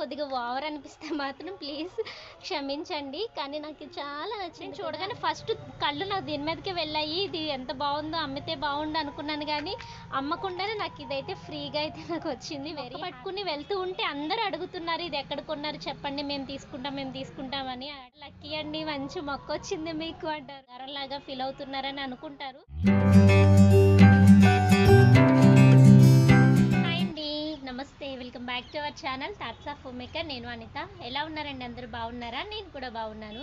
కొద్దిగా ఓవర్ అనిపిస్తే మాత్రం ప్లీజ్ క్షమించండి. కానీ నాకు చాలా నచ్చింది. చూడగానే ఫస్ట్ కళ్ళు నాకు దీని మీదకే వెళ్ళాయి. ఇది ఎంత బాగుందో అమ్మితే బాగుండు అనుకున్నాను కానీ అమ్మకుండానే నాకు ఇదైతే ఫ్రీగా అయితే నాకు వచ్చింది. వెరీ పట్టుకుని వెళ్తూ ఉంటే అందరూ అడుగుతున్నారు ఇది ఎక్కడ కొన్నారు? చెప్పండి మేము తీసుకుంటాం మేము తీసుకుంటామని లక్కీ అండి మంచి మొక్క వచ్చింది మీకు అంటారు. లాగా ఫీల్ అవుతున్నారని అనుకుంటారు. నమస్తే welcome back to our channel. Thoughts of maker నేను అనిత. ఎలా ఉన్నారండి అందరూ? బాగున్నారా? నేను కూడా బాగున్నాను.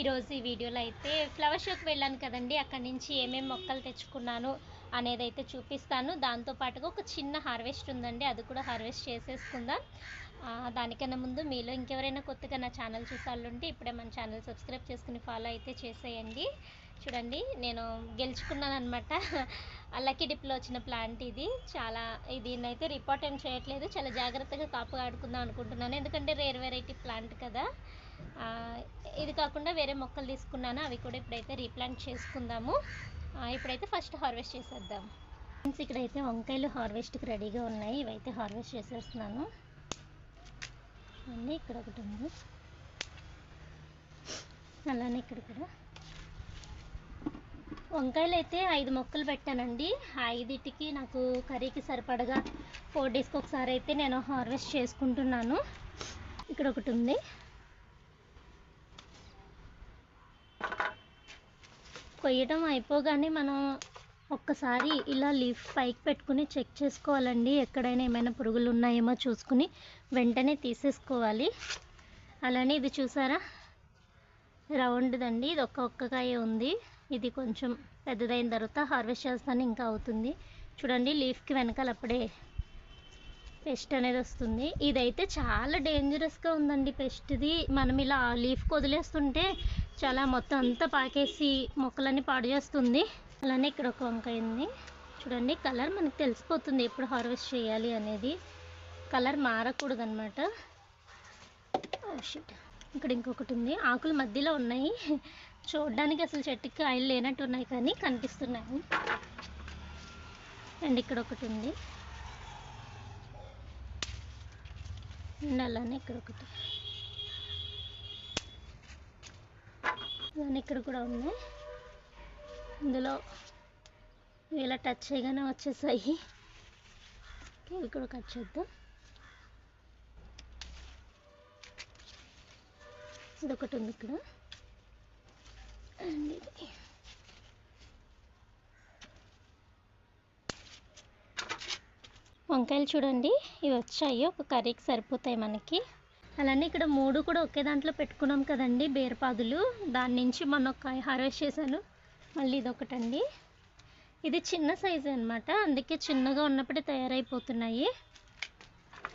ఈరోజు ఈ వీడియోలో అయితే ఫ్లవర్ షోకి వెళ్ళాను కదండి. అక్కడి నుంచి ఏమేమి మొక్కలు తెచ్చుకున్నాను అనేది అయితే చూపిస్తాను. దాంతోపాటుగా ఒక చిన్న హార్వెస్ట్ ఉందండి. అది కూడా హార్వెస్ట్ చేసేసుకుందాం. దానికన్నా ముందు మీలో ఇంకెవరైనా కొత్తగా నా ఛానల్ చూసాలంటే ఇప్పుడే మన ఛానల్ సబ్స్క్రైబ్ చేసుకుని ఫాలో అయితే చేసేయండి. చూడండి నేను గెలుచుకున్నాను అనమాట లక్కీ డిప్లో వచ్చిన ప్లాంట్ ఇది. చాలా దీన్ని అయితే రిపోర్ట్ ఏం చేయట్లేదు. చాలా జాగ్రత్తగా కాపు ఆడుకుందాం అనుకుంటున్నాను. ఎందుకంటే రేర్ వెరైటీ ప్లాంట్ కదా. ఇది కాకుండా వేరే మొక్కలు తీసుకున్నాను. అవి కూడా ఇప్పుడైతే రీప్లాంట్ చేసుకుందాము. ఇప్పుడైతే ఫస్ట్ హార్వెస్ట్ చేసేద్దాం. ఫ్రెండ్స్ ఇక్కడైతే వంకాయలు హార్వెస్ట్కి రెడీగా ఉన్నాయి. ఇవైతే హార్వెస్ట్ చేసేస్తున్నాను. అన్నీ ఇక్కడ ఒకటి ఉంది. అలానే ఇక్కడ కూడా. వంకాయలు అయితే ఐదు మొక్కలు పెట్టానండి. ఐదిటికి నాకు కర్రీకి సరిపడగా ఫోర్ డేస్కి ఒకసారి అయితే నేను హార్వెస్ట్ చేసుకుంటున్నాను. ఇక్కడ ఒకటి ఉంది. కొయ్యడం అయిపోగానే మనం ఒక్కసారి ఇలా లీఫ్ పైకి పెట్టుకుని చెక్ చేసుకోవాలండి. ఎక్కడైనా ఏమైనా పురుగులు ఉన్నాయేమో చూసుకుని వెంటనే తీసేసుకోవాలి. అలానే ఇది చూసారా? రౌండ్దండి. ఇది ఒక్క ఒక్కకాయ ఉంది. ఇది కొంచెం పెద్దదైన తర్వాత హార్వెస్ట్ చేస్తాను ఇంకా అవుతుంది. చూడండి లీఫ్కి వెనకాల అప్పుడే పెస్ట్ అనేది వస్తుంది. ఇదైతే చాలా డేంజరస్గా ఉందండి పెస్ట్ది. మనం ఇలా లీఫ్కి వదిలేస్తుంటే చాలా మొత్తం అంతా పాకేసి మొక్కలన్నీ పాడు చేస్తుంది. అలానే ఇక్కడ ఒక వంకాయ ఉంది చూడండి కలర్ మనకు తెలిసిపోతుంది ఎప్పుడు హార్వెస్ట్ చేయాలి అనేది. కలర్ మారకూడదు అనమాట ఇక్కడ ఇంకొకటి ఉంది. ఆకులు మధ్యలో ఉన్నాయి. చూడడానికి అసలు చెట్టుకి కాయలు లేనట్టు ఉన్నాయి కానీ కనిపిస్తున్నాయి. అండ్ ఇక్కడ ఒకటి ఉంది. అండ్ అలానే ఇక్కడ ఒకటి. అలానే ఇక్కడ కూడా ఉన్నాయి. ఇందులో ఇలా టచ్ చేయగానే వచ్చేసాయి. ఇక్కడ ఇవి కూడా కట్ చేద్దాం. ఇది ఒకటి ఉంది ఇక్కడ. వంకాయలు చూడండి. ఇవి వచ్చాయి. ఒక కర్రీకి సరిపోతాయి మనకి. అలానే ఇక్కడ మూడు కూడా ఒకే దాంట్లో పెట్టుకున్నాం కదండి బేరపాదులు. దాని నుంచి మొన్న ఒక కాయ హార్వెస్ట్ చేశాను. మళ్ళీ ఇది ఒకటండి ఇది చిన్న సైజు అనమాట అందుకే చిన్నగా ఉన్నప్పుడే తయారైపోతున్నాయి.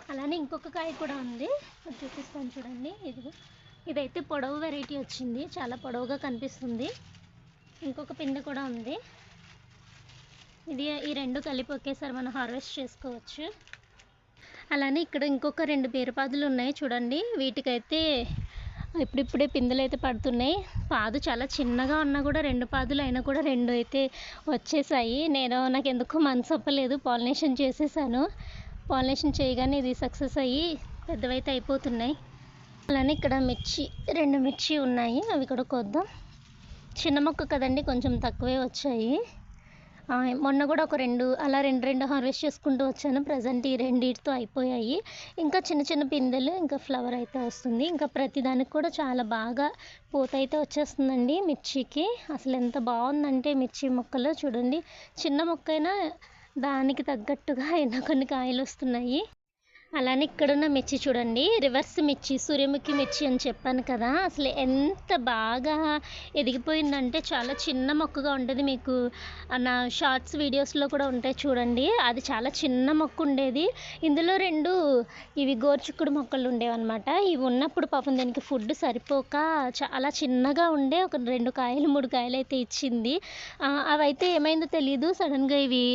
అలానే ఇంకొక కాయ కూడా ఉంది. అది చూపిస్తాను చూడండి. ఇది ఇదైతే పొడవు వెరైటీ వచ్చింది. చాలా పొడవుగా కనిపిస్తుంది. ఇంకొక పిండి కూడా ఉంది. ఇది ఈ రెండు కలిపి ఒకేసారి మనం హార్వెస్ట్ చేసుకోవచ్చు. అలానే ఇక్కడ ఇంకొక రెండు బీరపాదులు ఉన్నాయి చూడండి. వీటికైతే ఇప్పుడిప్పుడే పిందెలు అయితే పడుతున్నాయి. పాదు చాలా చిన్నగా ఉన్నా కూడా రెండు పాదులు అయినా కూడా రెండు అయితే వచ్చేసాయి. నేను నాకు ఎందుకో మనసు అప్పలేదు పాలినేషన్ చేసేసాను. పాలినేషన్ చేయగానే ఇది సక్సెస్ అయ్యి పెద్దవైతే అయిపోతున్నాయి. అలానే ఇక్కడ మిర్చి రెండు మిర్చి ఉన్నాయి. అవి కూడా కొద్దాం. చిన్న మొక్క కదండి కొంచెం తక్కువే వచ్చాయి. మొన్న కూడా ఒక రెండు అలా రెండు రెండు హార్వెస్ట్ చేసుకుంటూ వచ్చాను. ప్రజెంట్ ఈ రెండింటితో అయిపోయాయి. ఇంకా చిన్న చిన్న పిందెలు ఇంకా ఫ్లవర్ అయితే వస్తుంది. ఇంకా ప్రతిదానికి కూడా చాలా బాగా పూత అయితే వచ్చేస్తుందండి మిర్చికి. అసలు ఎంత బాగుందంటే మిర్చి మొక్కలు. చూడండి చిన్న మొక్క అయినా దానికి తగ్గట్టుగా ఎన్నో కొన్ని కాయలు వస్తున్నాయి. అలానే ఇక్కడున్న మిర్చి చూడండి రివర్స్ మిర్చి సూర్యముఖి మిర్చి అని చెప్పాను కదా. అసలు ఎంత బాగా ఎదిగిపోయిందంటే చాలా చిన్న మొక్కగా ఉంటుంది మీకు. నా షార్ట్స్ వీడియోస్లో కూడా ఉంటాయి చూడండి. అది చాలా చిన్న మొక్క ఉండేది. ఇందులో రెండు ఇవి గోర్చుక్కుడు మొక్కలు ఉండేవన్నమాట. ఇవి ఉన్నప్పుడు పాపం దీనికి ఫుడ్ సరిపోక చాలా చిన్నగా ఉండే ఒక రెండు కాయలు మూడు కాయలు అయితే ఇచ్చింది. అవైతే ఏమైందో తెలియదు సడన్గా ఇవి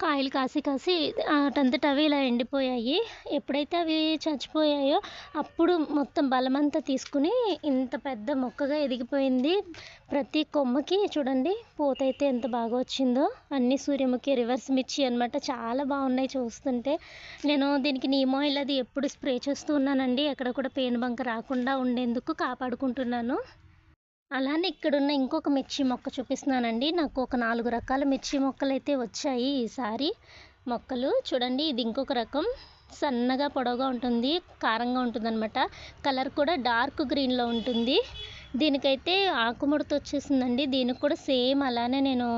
కాయలు కాసి కాసి అటంతట అవి ఇలా ఎండిపోయాయి. ఎప్పుడైతే అవి చచ్చిపోయాయో అప్పుడు మొత్తం బలమంతా తీసుకుని ఇంత పెద్ద మొక్కగా ఎదిగిపోయింది. ప్రతి కొమ్మకి చూడండి పూత అయితే ఎంత బాగా వచ్చిందో. అన్ని సూర్యముఖి రివర్స్ మిర్చి అనమాట చాలా బాగున్నాయి చూస్తుంటే. నేను దీనికి నీమ్ ఆయిల్ అది ఎప్పుడు స్ప్రే చేస్తూ ఉన్నానండి. ఎక్కడ కూడా పేను బంక రాకుండా ఉండేందుకు కాపాడుకుంటున్నాను. అలానే ఇక్కడున్న ఇంకొక మిర్చి మొక్క చూపిస్తున్నానండి. నాకు ఒక నాలుగు రకాల మిర్చి మొక్కలు అయితే వచ్చాయి ఈసారి. మొక్కలు చూడండి ఇది ఇంకొక రకం. సన్నగా పొడవుగా ఉంటుంది కారంగా ఉంటుందన్నమాట. కలర్ కూడా డార్క్ గ్రీన్లో ఉంటుంది. దీనికైతే ఆకుముడత వచ్చేసిందండి. దీనికి కూడా సేమ్ అలానే నేను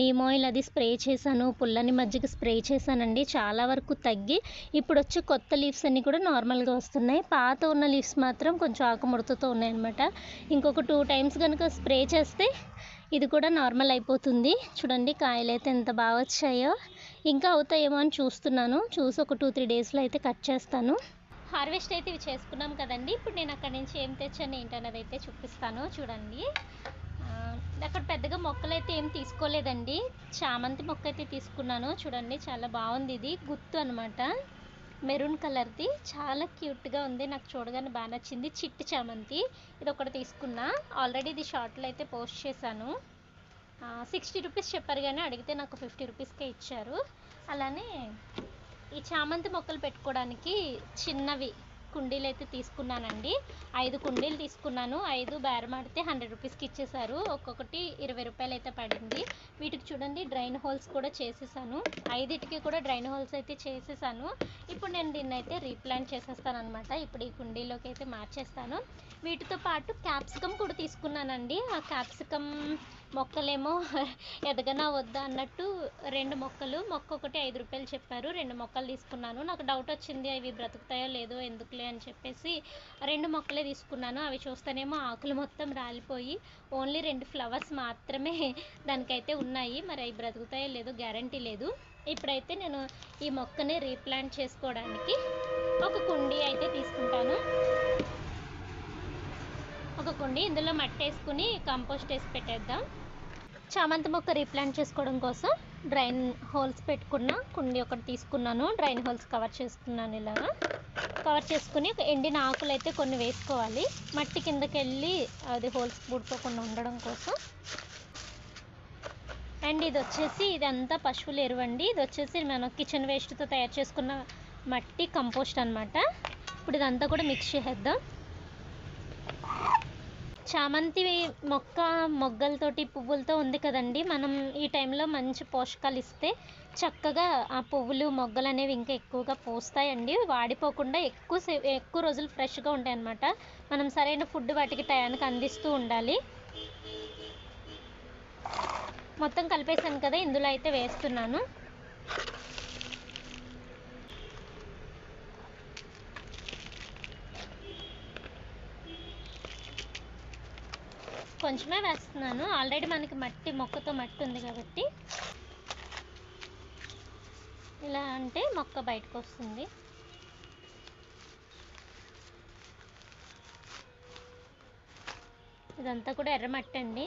నీమ్ ఆయిల్ అది స్ప్రే చేశాను. పుల్లని మజ్జిగ స్ప్రే చేశానండి. చాలా వరకు తగ్గి ఇప్పుడు వచ్చే కొత్త లీవ్స్ అన్నీ కూడా నార్మల్గా వస్తున్నాయి. పాత ఉన్న లీవ్స్ మాత్రం కొంచెం ఆకుముడతతో ఉన్నాయన్నమాట. ఇంకొక టూ టైమ్స్ కనుక స్ప్రే చేస్తే ఇది కూడా నార్మల్ అయిపోతుంది. చూడండి కాయలు అయితే ఎంత బాగా వచ్చాయో ఇంకా అవుతాయేమో అని చూస్తున్నాను. చూసి ఒక టూ త్రీ డేస్లో అయితే కట్ చేస్తాను. హార్వెస్ట్ అయితే ఇవి చేసుకున్నాం కదండి. ఇప్పుడు నేను అక్కడ నుంచి ఏం తెచ్చాను ఏంటన్నది అయితే చూపిస్తాను. చూడండి. అక్కడ పెద్దగా మొక్కలు అయితే ఏం తీసుకోలేదండి. చామంతి మొక్క అయితే తీసుకున్నాను. చూడండి చాలా బాగుంది ఇది. గుత్తు అనమాట మెరూన్ కలర్ది. చాలా క్యూట్గా ఉంది. నాకు చూడగానే బాగా నచ్చింది. చిట్టి చామంతి. ఇది ఒకటి తీసుకున్నా. ఆల్రెడీ ఇది షార్ట్లో అయితే పోస్ట్ చేశాను. సిక్స్టీ రూపీస్ చెప్పారు కానీ అడిగితే నాకు ఫిఫ్టీ రూపీస్కే ఇచ్చారు. అలానే ఈ చామంతి మొక్కలు పెట్టుకోవడానికి చిన్నవి కుండీలు అయితే తీసుకున్నానండి. ఐదు కుండీలు తీసుకున్నాను. ఐదు బేరమాడితే హండ్రెడ్ రూపీస్కి ఇచ్చేసారు ఒక్కొక్కటి ఇరవై రూపాయలు అయితే పడింది. వీటికి చూడండి డ్రైన్ హోల్స్ కూడా చేసేసాను. ఐదిటికి కూడా డ్రైన్ హోల్స్ అయితే చేసేసాను. ఇప్పుడు నేను దీన్ని అయితే రీప్లాంట్ చేసేస్తాను అనమాట ఇప్పుడు ఈ కుండీలోకి అయితే మార్చేస్తాను. వీటితో పాటు క్యాప్సికమ్ కూడా తీసుకున్నానండి. ఆ క్యాప్సికమ్ మొక్కలేమో ఎదగనా వద్దా అన్నట్టు రెండు మొక్కలు మొక్క ఒకటి ఐదు రూపాయలు చెప్పారు. రెండు మొక్కలు తీసుకున్నాను. నాకు డౌట్ వచ్చింది అవి బ్రతుకుతాయో లేదో ఎందుకులే అని చెప్పేసి రెండు మొక్కలే తీసుకున్నాను. అవి చూస్తేనేమో ఆకులు మొత్తం రాలిపోయి ఓన్లీ రెండు ఫ్లవర్స్ మాత్రమే దానికైతే ఉన్నాయి. మరి అవి బ్రతుకుతాయో లేదో గ్యారంటీ లేదు. ఇప్పుడైతే నేను ఈ మొక్కని రీప్లాంట్ చేసుకోవడానికి ఒక కుండీ అయితే తీసుకుంటాను. ఒక కుండి ఇందులో మట్టి వేసుకుని కంపోస్ట్ వేసి పెట్టేద్దాం. చామంతి మొక్క రీప్లాంట్ చేసుకోవడం కోసం డ్రైన్ హోల్స్ పెట్టుకున్న కుండి ఒకటి తీసుకున్నాను. డ్రైన్ హోల్స్ కవర్ చేసుకున్నాను ఇలాగా. కవర్ చేసుకుని ఎండిన ఆకులు అయితే కొన్ని వేసుకోవాలి. మట్టి కిందకి వెళ్ళి అది హోల్స్ పూడుకోకుండా ఉండడం కోసం. అండ్ ఇది వచ్చేసి ఇదంతా పశువుల ఎరువండి. ఇది వచ్చేసి మనం కిచెన్ వేస్ట్తో తయారు చేసుకున్న మట్టి కంపోస్ట్ అన్నమాట. ఇప్పుడు ఇదంతా కూడా మిక్స్ చేసేద్దాం. చామంతి మొక్క మొగ్గలతోటి పువ్వులతో ఉంది కదండి. మనం ఈ టైంలో మంచి పోషకాలు ఇస్తే చక్కగా ఆ పువ్వులు మొగ్గలు అనేవి ఇంకా ఎక్కువగా పూస్తాయండి. వాడిపోకుండా ఎక్కువ సే ఎక్కువ రోజులు ఫ్రెష్గా ఉంటాయి అన్నమాట. మనం సరైన ఫుడ్ వాటికి టయానికి అందిస్తూ ఉండాలి. మొత్తం కలిపేసాను కదా ఇందులో అయితే వేస్తున్నాను. కొంచెమే వేస్తున్నాను. ఆల్రెడీ మనకి మట్టి మొక్కతో మట్టి ఉంది కాబట్టి. ఇలా అంటే మొక్క బయటకు వస్తుంది. ఇదంతా కూడా ఎర్రమట్టి అండి.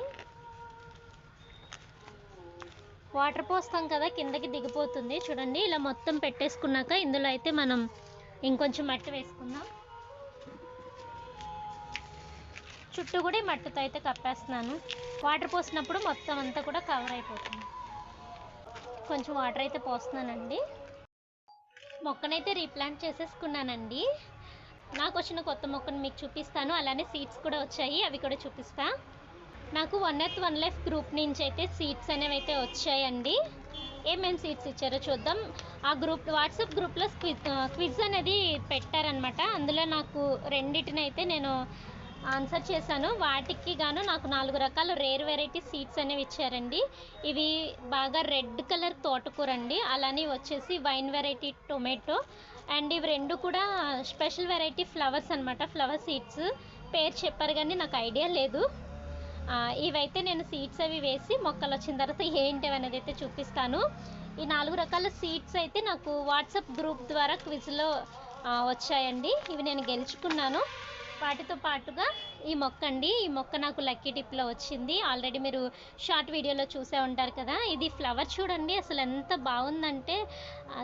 వాటర్ పోస్తాం కదా కిందకి దిగిపోతుంది. చూడండి ఇలా మొత్తం పెట్టేసుకున్నాక ఇందులో అయితే మనం ఇంకొంచెం మట్టి వేసుకుందాం. చుట్టూ కూడా ఈ మట్టితో అయితే కప్పేస్తున్నాను. వాటర్ పోసినప్పుడు మొత్తం అంతా కూడా కవర్ అయిపోతుంది. కొంచెం వాటర్ అయితే పోస్తున్నానండి. మొక్కనైతే రీప్లాంట్ చేసేసుకున్నానండి. నాకు వచ్చిన కొత్త మొక్కను మీకు చూపిస్తాను. అలానే సీడ్స్ కూడా వచ్చాయి. అవి కూడా చూపిస్తా. నాకు one earth one life group నుంచి అయితే సీడ్స్ అనేవి అయితే వచ్చాయండి. ఏమేమి సీట్స్ ఇచ్చారో చూద్దాం. ఆ గ్రూప్ వాట్సాప్ గ్రూప్లో క్విజ్ క్విజ్ అనేది పెట్టారనమాట అందులో నాకు రెండిటినైతే నేను ఆన్సర్ చేశాను. వాటికి గాను నాకు నాలుగు రకాల రేర్ వెరైటీ సీడ్స్ అనేవి ఇచ్చారండి. ఇవి బాగా రెడ్ కలర్ తోటకూర అండి అలానే వచ్చేసి వైన్ వెరైటీ టొమాటో. అండ్ ఇవి రెండు కూడా స్పెషల్ వెరైటీ ఫ్లవర్స్ అనమాట ఫ్లవర్ సీడ్స్. పేరు చెప్పారు కానీ నాకు ఐడియా లేదు. ఇవైతే నేను సీడ్స్ అవి వేసి మొక్కలు వచ్చిన తర్వాత ఏంటి అనేది అయితే చూపిస్తాను. ఈ నాలుగు రకాల సీడ్స్ అయితే నాకు వాట్సాప్ గ్రూప్ ద్వారా క్విజ్లో వచ్చాయండి. ఇవి నేను గెలుచుకున్నాను. వాటితో పాటుగా ఈ మొక్క అండి. ఈ మొక్క నాకు లక్కీ టిప్లో వచ్చింది. ఆల్రెడీ మీరు షార్ట్ వీడియోలో చూసే ఉంటారు కదా. ఇది ఫ్లవర్ చూడండి. అసలు ఎంత బాగుందంటే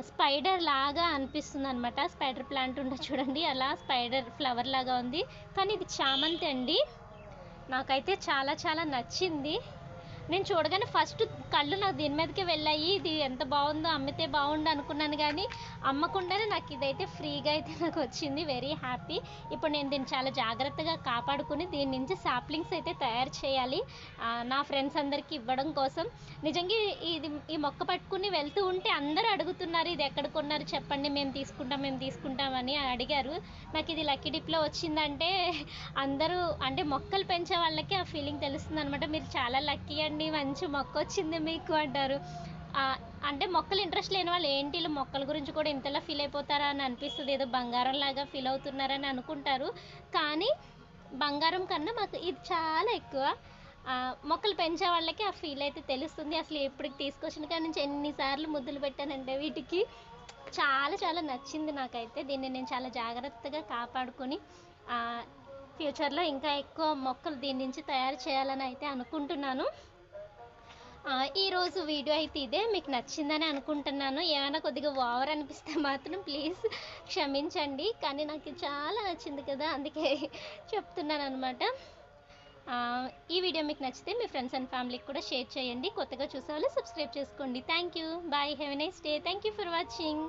స్పైడర్ లాగా అనిపిస్తుంది అనమాట స్పైడర్ ప్లాంట్ ఉంటే చూడండి. అలా స్పైడర్ ఫ్లవర్ లాగా ఉంది. కానీ ఇది చామంతి అండి. నాకైతే చాలా చాలా నచ్చింది. నేను చూడగానే ఫస్ట్ కళ్ళు నాకు దీని మీదకే వెళ్ళాయి. ఇది ఎంత బాగుందో అమ్మితే బాగుండు అనుకున్నాను కానీ అమ్మకుండానే నాకు ఇదైతే ఫ్రీగా అయితే నాకు వచ్చింది. వెరీ హ్యాపీ ఇప్పుడు నేను దీన్ని చాలా జాగ్రత్తగా కాపాడుకుని దీని నుంచి సాప్లింగ్స్ అయితే తయారు చేయాలి. నా ఫ్రెండ్స్ అందరికీ ఇవ్వడం కోసం. నిజంగా ఇది ఈ మొక్క పట్టుకుని వెళ్తూ ఉంటే అందరూ అడుగుతున్నారు ఇది ఎక్కడ కొన్నారు? చెప్పండి. మేము తీసుకుంటాం మేము తీసుకుంటామని అడిగారు. నాకు ఇది లక్కీ డిప్లో వచ్చిందంటే అందరూ అంటే మొక్కలు పెంచే వాళ్ళకి ఆ ఫీలింగ్ తెలుస్తుంది అనమాట మీరు చాలా లక్కీ అండి. మంచి మొక్క వచ్చింది మీకు అంటారు. అంటే మొక్కలు ఇంట్రెస్ట్ లేని వాళ్ళు ఏంటి? వీళ్ళు మొక్కల గురించి కూడా ఇంతలా ఫీల్ అయిపోతారా అని అనిపిస్తుంది. ఏదో బంగారం లాగా ఫీల్ అవుతున్నారని అనుకుంటారు. కానీ బంగారం కన్నా మాకు ఇది చాలా ఎక్కువ. మొక్కలు పెంచే వాళ్ళకి ఆ ఫీల్ అయితే తెలుస్తుంది. అసలు ఎప్పటికి తీసుకొచ్చిన కానీ నుంచి ఎన్నిసార్లు ముద్దులు పెట్టానంటే వీటికి చాలా చాలా నచ్చింది నాకైతే. దీన్ని నేను చాలా జాగ్రత్తగా కాపాడుకొని ఫ్యూచర్లో ఇంకా ఎక్కువ మొక్కలు దీని నుంచి తయారు చేయాలని అయితే అనుకుంటున్నాను. ఈరోజు వీడియో అయితే ఇదే. మీకు నచ్చిందని అనుకుంటున్నాను. ఏమైనా కొద్దిగా ఓవర్ అనిపిస్తే మాత్రం ప్లీజ్ క్షమించండి. కానీ నాకు చాలా నచ్చింది కదా అందుకే చెప్తున్నాను అనమాట ఈ వీడియో మీకు నచ్చితే మీ ఫ్రెండ్స్ అండ్ ఫ్యామిలీకి కూడా షేర్ చేయండి. కొత్తగా చూసే సబ్స్క్రైబ్ చేసుకోండి. Thank you. Bye. Have a nice day. Thank you for watching.